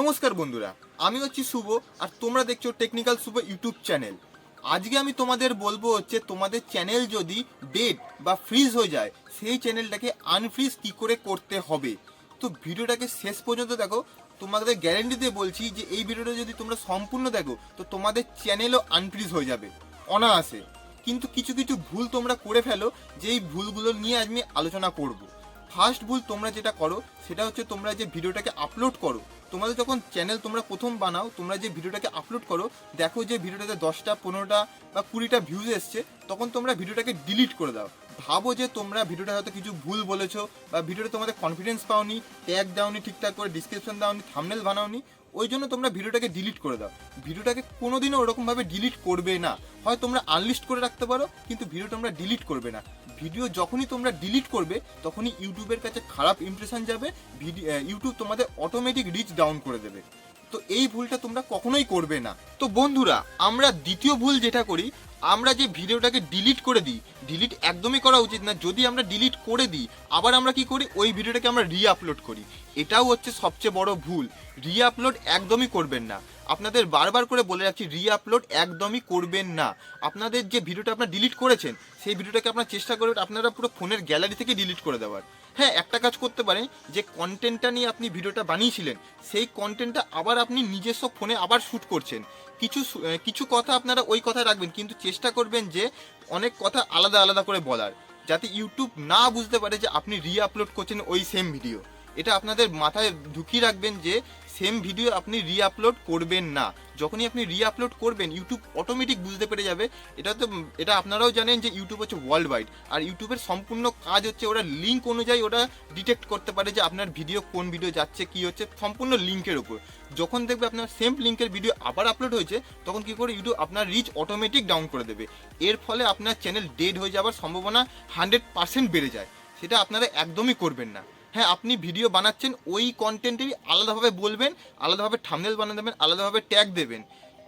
নমস্কার বন্ধুরা, আমি হচ্ছি শুভ আর তোমরা দেখছ টেকনিক্যাল শুভ ইউটিউব চ্যানেল। আজকে আমি তোমাদের বলব হচ্ছে, তোমাদের চ্যানেল যদি ডেড বা ফ্রিজ হয়ে যায়, সেই চ্যানেলটাকে আনফ্রিজ কি করে করতে হবে? তো ভিডিওটাকে শেষ পর্যন্ত দেখো, তোমাদের গ্যারেন্টি দিয়ে বলছি যে এই ভিডিওটা যদি তোমরা সম্পূর্ণ দেখো, তো তোমাদের চ্যানেলও আনফ্রিজ হয়ে যাবে, অনায়াসে। কিন্তু কিছু কিছু ভুল তোমরা করে ফেলো যে এই ভুলগুলো নিয়ে আমি আলোচনা করব। ফার্স্ট ভুল তোমরা যেটা করো, সেটা হচ্ছে তোমরা যে ভিডিওটাকে আপলোড করো। তোমাদের যখন চ্যানেল তোমরা প্রথম বানাও, তোমরা যে ভিডিওটাকে আপলোড করো, দেখো যে ভিডিওটাতে দশটা, পনেরোটা বা কুড়িটা ভিউজ এসছে, তখন তোমরা ভিডিওটাকে ডিলিট করে দাও। ভাবো যে তোমরা ভিডিওটা হয়তো কিছু ভুল বলেছ বা ভিডিওটা তোমাদের কনফিডেন্স পাওনি ট্যাগ দাওনি ঠিকঠাক করে ডিসক্রিপশন দাওনি থামনেল বানাওনি, ওই জন্য তোমরা ভিডিওটাকে ডিলিট করে দাও। ভিডিওটাকে কোনোদিনও ওরকমভাবে ডিলিট করবে না। হয় তোমরা আনলিস্ট করে রাখতে পারো, কিন্তু ভিডিও তোমরা ডিলিট করবে না। ভিডিও যখনই তোমরা ডিলিট করবে, তখনই ইউটিউবের কাছে খারাপ ইমপ্রেশন যাবে ভিডিও ইউটিউব তোমাদের অটোমেটিক রিচ ডাউন করে দেবে। তো এই ভুলটা তোমরা কখনোই করবে না। তো বন্ধুরা, আমরা দ্বিতীয় ভুল যেটা করি আমরা যে ভিডিওটাকে ডিলিট করে দিই ডিলিট একদমই করা উচিত না। যদি আমরা ডিলিট করে দিই, আবার আমরা কি করি? ওই ভিডিওটাকে আমরা রি আপলোড করি। এটাও হচ্ছে সবচেয়ে বড় ভুল। রি আপলোড একদমই করবেন না। আপনাদের বারবার করে বলে রাখছি রি আপলোড একদমই করবেন না। আপনাদের যে ভিডিওটা আপনারা ডিলিট করেছেন, সেই ভিডিওটাকে আপনার চেষ্টা করবেন আপনারা পুরো ফোনের গ্যালারি থেকে ডিলিট করে দেওয়ার। হ্যাঁ একটা কাজ করতে পারেন, যে কন্টেন্টটা নিয়ে আপনি ভিডিওটা বানিয়েছিলেন, সেই কন্টেন্টটা আবার আপনি নিজস্ব ফোনে আবার শ্যুট করছেন। কিছু কিছু কথা আপনারা ওই কথা রাখবেন, কিন্তু চেষ্টা করবেন যে অনেক কথা আলাদা আলাদা করে বলার, যাতে ইউটিউব না বুঝতে পারে যে আপনি রি আপলোড করছেন ওই সেম ভিডিও এটা আপনাদের মাথায় ঢুকিয়ে রাখবেন যে সেম ভিডিও আপনি রি আপলোড করবেন না। যখনই আপনি রি আপলোড করবেন ইউটিউব অটোমেটিক বুঝতে পেরে যাবে। এটা তো, এটা আপনারাও জানেন যে ইউটিউব হচ্ছে ওয়ার্ল্ড ওয়াইড আর ইউটিউবের সম্পূর্ণ কাজ হচ্ছে ওরা লিঙ্ক অনুযায়ী ওরা ডিটেক্ট করতে পারে যে আপনার ভিডিও কোন ভিডিও যাচ্ছে, কি হচ্ছে, সম্পূর্ণ লিঙ্কের উপর। যখন দেখবে আপনার সেম লিঙ্কের ভিডিও আবার আপলোড হয়েছে, তখন কি করে ইউটিউব আপনার রিচ অটোমেটিক ডাউন করে দেবে। এর ফলে আপনার চ্যানেল ডেড হয়ে যাওয়ার সম্ভাবনা হান্ড্রেড পার্সেন্ট বেড়ে যায়। সেটা আপনারা একদমই করবেন না। হ্যাঁ আপনি ভিডিও বানাচ্ছেন, ওই কন্টেন্টেরই আলাদাভাবে বলবেন, আলাদাভাবে থামনেল বানিয়ে দেবেন, আলাদাভাবে ট্যাগ দেবেন।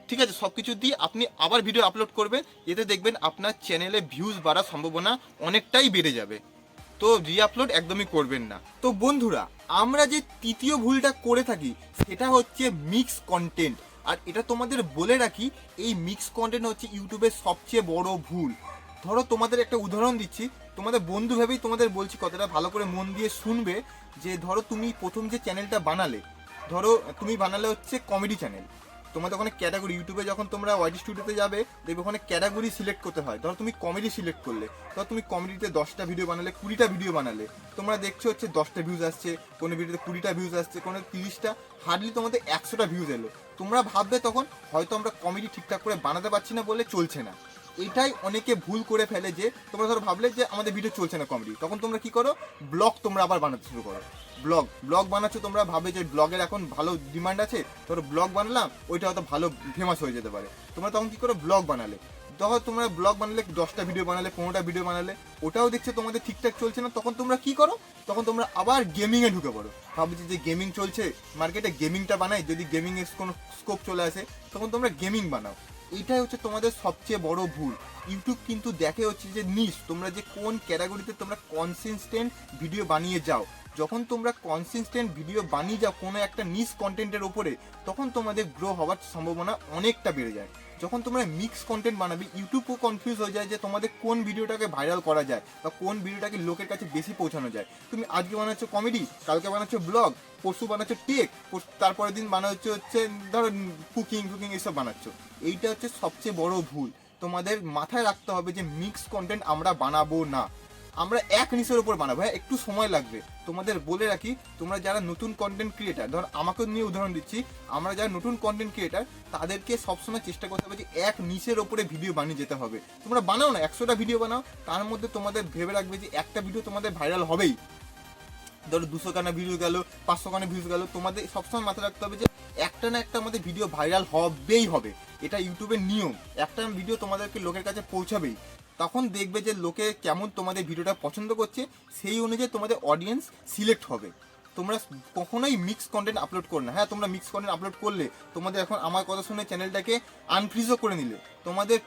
ঠিক আছে? সব কিছু দিয়ে আপনি আবার ভিডিও আপলোড করবেন, এতে দেখবেন আপনার চ্যানেলে ভিউজ বাড়ার সম্ভাবনা অনেকটাই বেড়ে যাবে। তো রি আপলোড একদমই করবেন না। তো বন্ধুরা, আমরা যে তৃতীয় ভুলটা করে থাকি, সেটা হচ্ছে মিক্স কন্টেন্ট আর এটা তোমাদের বলে রাখি, এই মিক্স কন্টেন্ট হচ্ছে ইউটিউবের সবচেয়ে বড় ভুল। ধরো তোমাদের একটা উদাহরণ দিচ্ছি। তোমাদের বন্ধু ভেবেই তোমাদের বলছি কথাটা ভালো করে মন দিয়ে শুনবে যে ধরো তুমি প্রথম যে চ্যানেলটা বানালে, ধরো তুমি বানালে হচ্ছে কমেডি চ্যানেল তোমাদের ওখানে ক্যাটাগরি ইউটিউবে যখন তোমরা ওয়াইড স্টুডিওতে যাবে, দেখবে ওখানে ক্যাটাগরি সিলেক্ট করতে হয়। ধরো তুমি কমেডি সিলেক্ট করলে, ধরো তুমি কমেডিতে দশটা ভিডিও বানালে, কুড়িটা ভিডিও বানালে। তোমরা দেখছ হচ্ছে দশটা ভিউজ আসছে, কোনো ভিডিওতে কুড়িটা ভিউজ আসছে, কোনো তিরিশটা হার্ডলি তোমাদের একশোটা ভিউজ এলো। তোমরা ভাববে তখন হয়তো আমরা কমেডি ঠিকঠাক করে বানাতে পারছি না বলে চলছে না। এটাই অনেকে ভুল করে ফেলে যে, তোমরা ধরো ভাবলে যে আমাদের ভিডিও চলছে না কমেডি তখন তোমরা কি করো? ব্লগ তোমরা আবার বানাতে শুরু করো। ব্লগ ব্লগ বানাচ্ছ তোমরা, ভাবে যে ব্লগের এখন ভালো ডিমান্ড আছে, ধরো ব্লগ বানালাম, ওইটা হয়তো ভালো ফেমাস হয়ে যেতে পারে। তোমরা তখন কি করো? ব্লগ বানালে। তখন তোমরা ব্লগ বানালে, দশটা ভিডিও বানালে, পনেরোটা ভিডিও বানালে, ওটাও দেখছ তোমাদের ঠিকঠাক চলছে না, তখন তোমরা কি করো? তখন তোমরা আবার গেমিংয়ে ঢুকে পড়ো। ভাবছি যে গেমিং চলছে মার্কেটে গেমিংটা বানাই, যদি গেমিং এর কোনো স্কোপ চলে আসে, তখন তোমরা গেমিং বানাও। এইটাই হচ্ছে তোমাদের সবচেয়ে বড় ভুল। ইউটিউব কিন্তু দেখে হচ্ছে যে, নিস, তোমরা যে কোন ক্যাটাগরিতে তোমরা কনসিস্টেন্ট ভিডিও বানিয়ে যাও, যখন তোমরা কনসিস্টেন্ট ভিডিও বানিয়ে যাও কোনো একটা নিস কন্টেন্টের ওপরে তখন তোমাদের গ্রো হওয়ার সম্ভাবনা অনেকটা বেড়ে যায়। যখন তোমরা মিক্স কন্টেন্ট বানাবে ইউটিউবও কনফিউজ হয়ে যায় যে তোমাদের কোন ভিডিওটাকে ভাইরাল করা যায় বা কোন ভিডিওটাকে লোকের কাছে বেশি পৌঁছানো যায়। তুমি আজকে বানাচ্ছ কমেডি কালকে বানাচ্ছ ব্লগ পরশু বানাচ্ছ টেক তারপরের দিন বানাচ্ছ হচ্ছে, ধরো কুকিং কুকিং এসব বানাচ্ছ। এইটা হচ্ছে সবচেয়ে বড় ভুল। তোমাদের মাথায় রাখতে হবে যে মিক্স কন্টেন্ট আমরা বানাবো না। আমরা এক নিচের উপর বানাবো। হ্যাঁ একটু সময় লাগবে। তোমাদের বলে রাখি, তোমরা যারা নতুন কন্টেন্ট ক্রিয়েটার ধর আমাকে নিয়ে উদাহরণ দিচ্ছি, আমরা যারা নতুন কন্টেন্ট ক্রিয়েটার তাদেরকে সবসময় চেষ্টা করতে হবে যে এক নিচের ওপরে ভিডিও বানিয়ে যেতে হবে। তোমরা বানাও না, একশোটা ভিডিও বানাও, তার মধ্যে তোমাদের ভেবে রাখবে যে একটা ভিডিও তোমাদের ভাইরাল হবেই। ধরো দুশো কানা ভিডিও গেলো, পাঁচশো কানা ভিউজ গেলো, তোমাদের সবসময় মাথায় রাখতে হবে যে একটা না একটা আমাদের ভিডিও ভাইরাল হবেই হবে। এটা ইউটিউবের নিয়ম। একটা ভিডিও তোমাদেরকে লোকের কাছে পৌঁছাবেই। তখন দেখবে যে লোকে কেমন তোমাদের ভিডিওটা পছন্দ করছে, সেই অনুযায়ী তোমাদের অডিয়েন্স সিলেক্ট হবে। তোমরা কখনোই মিক্স কন্টেন্ট আপলোড করো না। হ্যাঁ তোমরা মিক্স কন্টেন্ট আপলোড করলে তোমাদের এখন আমার কথা শুনে চ্যানেলটাকে আনফ্রিজও করে নিলে। তোমাদের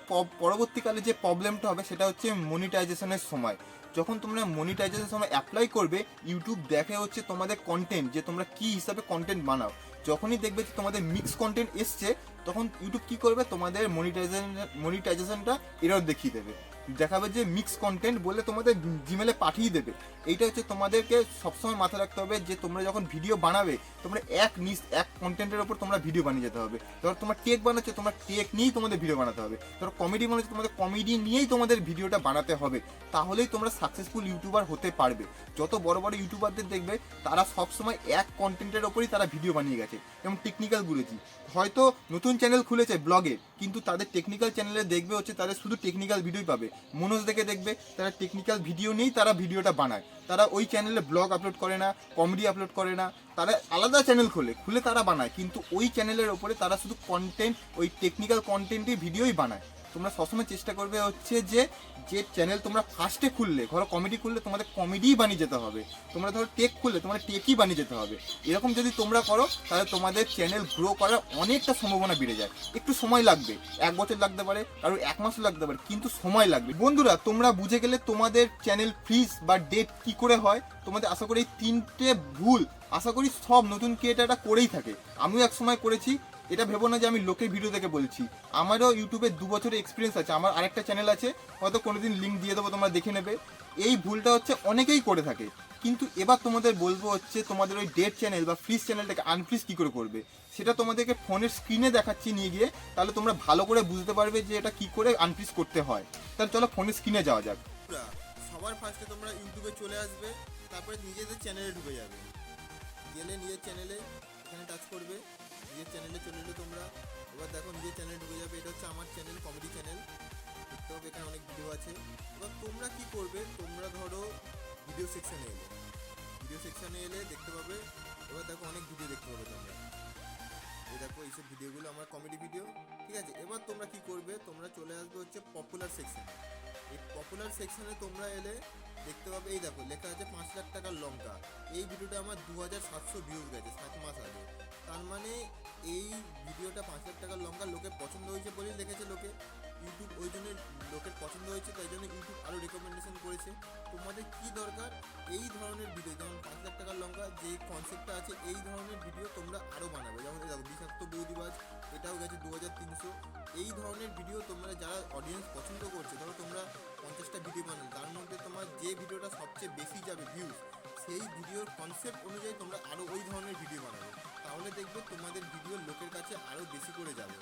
পরবর্তীকালে যে প্রবলেমটা হবে সেটা হচ্ছে মনিটাইজেশনের সময়। যখন তোমরা মনিটাইজেশন সময় অ্যাপ্লাই করবে ইউটিউব দেখে হচ্ছে তোমাদের কন্টেন্ট যে তোমরা কি হিসাবে কন্টেন্ট বানাও। যখনই দেখবে যে তোমাদের মিক্স কন্টেন্ট এসছে, তখন ইউটিউব কি করবে? তোমাদের মনিটাইজেশন মনিটাইজেশনটা এরাও দেখিয়ে দেবে। দেখাবে যে মিক্স কন্টেন্ট বলে তোমাদের জিমেলে পাঠিয়ে দেবে। এইটা হচ্ছে তোমাদেরকে সবসময় মাথায় রাখতে হবে যে তোমরা যখন ভিডিও বানাবে, তোমরা এক নিস এক কন্টেন্টের ওপর তোমরা ভিডিও বানিয়ে যেতে হবে। ধরো তোমার টেক বানাচ্ছে, তোমার টেক নিয়েই তোমাদের ভিডিও বানাতে হবে। ধরো কমেডি বানাচ্ছে, তোমাদের কমেডি নিয়েই তোমাদের ভিডিওটা বানাতে হবে। তাহলেই তোমরা সাকসেসফুল ইউটিউবার হতে পারবে। যত বড় বড় ইউটিউবারদের দেখবে, তারা সবসময় এক কন্টেন্টের ওপরই তারা ভিডিও বানিয়ে গেছে, যেমন টেকনিক্যাল গুরুজি। হয়তো নতুন চ্যানেল খুলেছে ব্লগে কিন্তু তাদের টেকনিক্যাল চ্যানেলে দেখবে হচ্ছে তাদের শুধু টেকনিক্যাল ভিডিওই পাবে। মনোজ দেখে দেখবে, তারা টেকনিক্যাল ভিডিও নিয়েই তারা ভিডিওটা বানায়। তারা ওই চ্যানেলে ব্লগ আপলোড করে না কমেডি আপলোড করে না তারা আলাদা চ্যানেল খোলে, খুলে তারা বানায়। কিন্তু ওই চ্যানেলের ওপরে তারা শুধু কন্টেন্ট ওই টেকনিক্যাল কন্টেন্টই ভিডিওই বানায়। তোমরা সবসময় চেষ্টা করবে হচ্ছে যে যে চ্যানেল তোমরা ফার্স্টে খুললে, ধরো কমেডি খুললে তোমাদের কমেডিই বানিয়ে যেতে হবে। তোমরা ধরো টেক খুললে, তোমাদের টেকই বানিয়ে যেতে হবে। এরকম যদি তোমরা করো, তাহলে তোমাদের চ্যানেল গ্রো করার অনেকটা সম্ভাবনা বেড়ে যায়। একটু সময় লাগবে, এক বছর লাগতে পারে, কারও এক মাসও লাগতে পারে, কিন্তু সময় লাগবে। বন্ধুরা, তোমরা বুঝে গেলে তোমাদের চ্যানেল ফ্রিজ বা ডেট কি করে হয়? তোমাদের আশা করি এই তিনটে ভুল আশা করি সব নতুন ক্রিয়েটাররা করেই থাকে। আমিও এক সময় করেছি, এটা ভেবো না যে আমি লোকের ভিডিও দেখে বলছি। আমারও ইউটিউবে দু বছরের এক্সপিরিয়েন্স আছে, আমার আরেকটা চ্যানেল আছে, হয়তো কোনোদিন লিঙ্ক দিয়ে দেবো, তোমরা দেখে নেবে। এই ভুলটা হচ্ছে অনেকেই করে থাকে। কিন্তু এবার তোমাদের বলব হচ্ছে, তোমাদের ওই ডেট চ্যানেল বা ফ্রিজ চ্যানেলটাকে আনফ্রিজ কী করে করবে? সেটা তোমাদেরকে ফোনের স্ক্রিনে দেখাচ্ছি নিয়ে গিয়ে, তাহলে তোমরা ভালো করে বুঝতে পারবে যে এটা কি করে আনফ্রিজ করতে হয়। তাহলে চলো ফোনের স্ক্রিনে যাওয়া যাক। সবার ফার্স্টে তোমরা ইউটিউবে চলে আসবে, তারপরে নিজেদের চ্যানেলে ঢুকে যাবে। গেলে নিজের চ্যানেলে এখানে টাচ করবে। নিজের চ্যানেলে চলে এলে তোমরা। এবার দেখো নিজের চ্যানেল ঢুকে যাবে, এটা হচ্ছে আমার চ্যানেল কমেডি চ্যানেল হবে এখানে অনেক ভিডিও আছে। এবার তোমরা কি করবে? তোমরা ধরো ভিডিও সেকশানে এলে। ভিডিও সেকশানে এলে দেখতে পাবে, এবার দেখো অনেক ভিডিও দেখতে পাবে তোমরা। এই দেখো এইসব ভিডিওগুলো আমার কমেডি ভিডিও ঠিক আছে? এবার তোমরা কি করবে? তোমরা চলে আসবে হচ্ছে পপুলার সেকশনে এই পপুলার সেকশানে তোমরা এলে দেখতে পাবে, এই দেখো, লেখা আছে পাঁচ লাখ টাকার লঙ্কা। এই ভিডিওটা আমার দু হাজার সাতশো ভিউজ গেছে সাত মাস আগে। তার মানে এই ভিডিওটা পাঁচ লাখ টাকার লঙ্কা লোকের পছন্দ হয়েছে বলেই লিখেছে লোকে। ইউটিউব ওই জন্য লোকের পছন্দ হয়েছে, তাই জন্য ইউটিউব আরও রেকমেন্ডেশন করেছে। তোমাদের কি দরকার? এই ধরনের ভিডিও যেমন পাঁচ লাখ টাকার লঙ্কা, যে কনসেপ্টটা আছে, এই ধরনের ভিডিও তোমরা আরও বানাবে। যেমন দেখো, বিষাক্ত বৌদিবাজ, এটাও গেছে দু হাজার তিনশো। এই ধরনের ভিডিও তোমরা, যারা অডিয়েন্স পছন্দ করছে, ধরো তোমরা সবচেয়ে বেশি যাবে ভিউজ সেই ভিডিওর কনসেপ্ট অনুযায়ী তোমরা আরও ওই ধরনের ভিডিও বানাবে। তাহলে দেখবে তোমাদের ভিডিও লোকের কাছে আরও বেশি করে যাবে।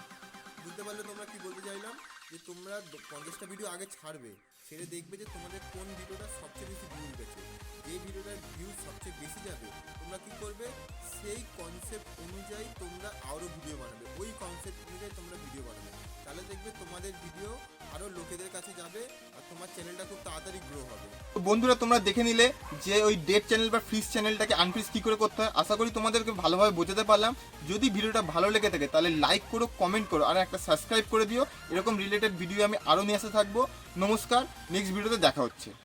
বুঝতে পারলে তোমরা কি বলতে চাইলাম? যে তোমরা পঞ্চাশটা ভিডিও আগে ছাড়বে, ছেড়ে দেখবে যে তোমাদের কোন ভিডিওটা সবচেয়ে বেশি ভিউজ গেছে যে ভিডিওটার ভিউজ সবচেয়ে বেশি যাবে, তোমরা কি করবে? সেই কনসেপ্ট অনুযায়ী তোমরা আরও ভিডিও বানাবে। ওই কনসেপ্ট অনুযায়ী তোমরা ভিডিও বানাবে। তাহলে দেখবে তোমাদের ভিডিও আরও লোকেদের কাছে যাবে আর তোমার চ্যানেলটা খুব তাড়াতাড়ি গ্রো হবে। তো বন্ধুরা, তোমরা দেখে নিলে যে ওই ডেট চ্যানেল বা ফ্রিজ চ্যানেলটাকে আনফ্রিজ কী করে করতে হয়, আশা করি তোমাদেরকে ভালোভাবে বোঝাতে পারলাম। যদি ভিডিওটা ভালো লেগে থাকে, তাহলে লাইক করো কমেন্ট করো, আর একটা সাবস্ক্রাইব করে দিও। এরকম রিলেটেড ভিডিও আমি আরও নিয়ে আসতে থাকব। নমস্কার নেক্সট ভিডিওতে দেখা হচ্ছে।